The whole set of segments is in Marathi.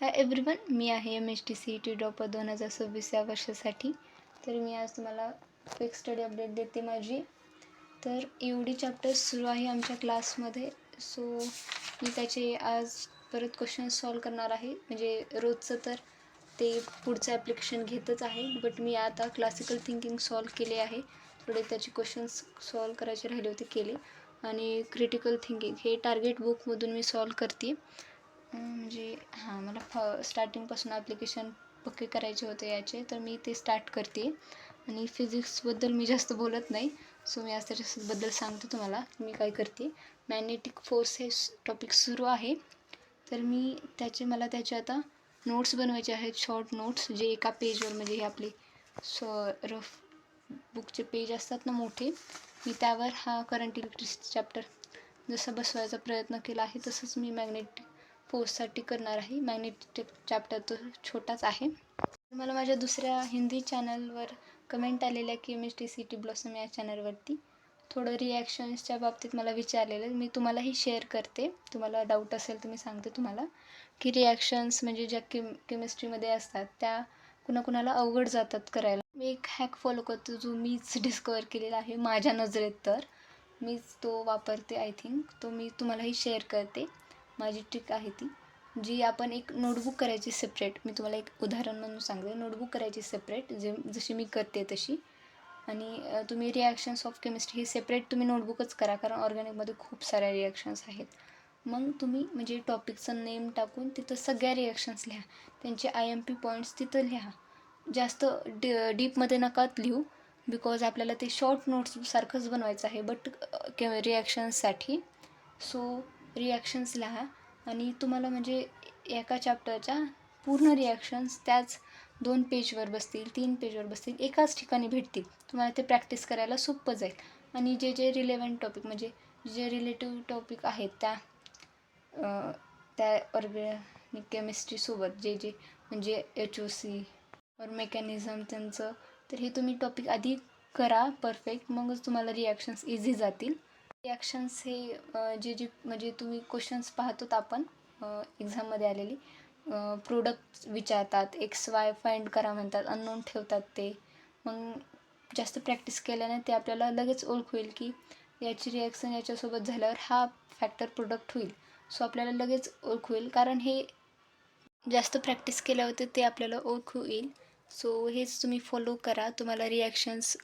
हाय एव्हरीवन मी आहे M H T C E T dropper दोन हजार सव्वीस या वर्षासाठी. तर मी आज तुम्हाला क्विक स्टडी अपडेट देते माझी. तर एवढी चॅप्टर्स सुरू आहे आमच्या क्लासमध्ये सो मी त्याचे आज परत क्वेश्चन सॉल्व करणार आहे. म्हणजे रोजचं तर ते पुढचं ॲप्लिकेशन घेतच आहे. बट मी आता क्लासिकल थिंकिंग सॉल्व केले आहे. थोडे त्याचे क्वेश्चन्स सॉल्व करायचे राहिले होते केले. आणि क्रिटिकल थिंकिंग हे टार्गेट बुकमधून मी सॉल्व करते. म्हणजे हां मला फ स्टार्टिंगपासून ॲप्लिकेशन पक्के करायचे होते याचे तर मी ते स्टार्ट करते. आणि फिजिक्सबद्दल मी जास्त बोलत नाही सो मी आज त्याच्याबद्दल सांगते तुम्हाला मी काय करते. मॅग्नेटिक फोर्स हे टॉपिक सुरू आहे. तर मी त्याचे मला त्याचे आता नोट्स बनवायचे आहेत शॉर्ट नोट्स जे एका पेजवर म्हणजे हे आपले स रफ बुकचे पेज असतात ना मोठे मी त्यावर हा करंट इलेक्ट्रिसिटी चॅप्टर जसं बसवायचा प्रयत्न केला आहे तसंच मी मॅग्नेटिक पोस्टसाठी करणार आहे. मॅग्नेटिक चॅप्टर तो छोटाच आहे. मला माझ्या दुसऱ्या हिंदी चॅनलवर कमेंट आलेल्या की M T C T blossom या चॅनलवरती थोडं रिॲक्शन्सच्या बाबतीत मला विचारलेलं मी तुम्हालाही शेअर करते. तुम्हाला डाऊट असेल तर मी सांगते तुम्हाला की रिॲक्शन्स म्हणजे ज्या केम केमिस्ट्रीमध्ये असतात त्या कुणाकुणाला अवघड जातात करायला. मी एक हॅक फॉलो करतो जो मीच डिस्कवर केलेला आहे माझ्या नजरेत तर. मीच तो वापरते आय थिंक तो मी तुम्हालाही शेअर करते. माझी ट्रिक आहे ती जी आपण एक नोटबुक करायची सेपरेट मी तुम्हाला एक उदाहरण म्हणून सांगते. नोटबुक करायची सेपरेट जे जशी मी करते तशी. आणि तुम्ही रिॲक्शन्स ऑफ केमिस्ट्री ही सेपरेट तुम्ही नोटबुकच करा कारण ऑर्गॅनिकमध्ये खूप साऱ्या रिॲक्शन्स आहेत. मग तुम्ही म्हणजे टॉपिकचं नेम टाकून तिथं सगळ्या रिॲक्शन्स लिहा. त्यांचे आय एम पी पॉईंट्स तिथं लिहा. जास्त डी डीपमध्ये नकात लिहू बिकॉज आपल्याला ते शॉर्ट नोट्ससारखंच बनवायचं आहे बट के रिॲक्शन्ससाठी सो रिॲक्शन्स लिहा. आणि तुम्हाला म्हणजे एका चॅप्टरच्या पूर्ण रिॲक्शन्स त्याच दोन पेजवर बसतील तीन पेजवर बसतील एकाच ठिकाणी भेटतील. तुम्हाला ते प्रॅक्टिस करायला सोपं जाईल. आणि जे जे रिलेवंट टॉपिक म्हणजे जे रिलेटिव्ह टॉपिक आहेत त्या त्या ऑर्गॅनिक केमिस्ट्रीसोबत जे जे म्हणजे एच ओ सी और मेकॅनिझम त्यांचं तर हे तुम्ही टॉपिक आधी करा परफेक्ट मगच तुम्हाला रिॲक्शन्स इझी जातील. रिॲक्शन्स हे जे जे म्हणजे तुम्ही क्वेश्चन्स पाहतोत आपण एक्झाममध्ये आलेली प्रोडक्ट विचारतात एक्स वाय फाइंड करा म्हणतात अननोन ठेवतात ते. मग जास्त प्रॅक्टिस केल्याने ते आपल्याला लगेच ओळख होईल की याची रिॲक्शन याच्यासोबत झाल्यावर हा फॅक्टर प्रोडक्ट होईल. सो आपल्याला लगेच ओळख होईल. कारण हे जास्त प्रॅक्टिस केल्यावरती ते आपल्याला ओळखू येईल सो हेच तुम्ही फॉलो करा. तुम्हाला रिॲक्शन्स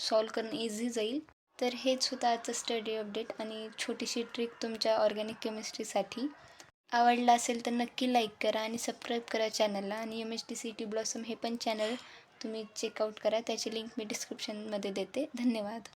सॉल्व करणं इझी जाईल. तर हेच होतं आजचं स्टडी अपडेट आणि छोटीशी ट्रिक तुमच्या ऑर्गॅनिक केमिस्ट्रीसाठी आवडला असेल तर नक्की लाईक करा आणि सबस्क्राईब करा चॅनलला आणि M H D C T blossom हे पण चॅनल तुम्ही चेकआउट करा. त्याची लिंक मी डिस्क्रिप्शनमध्ये देते. धन्यवाद.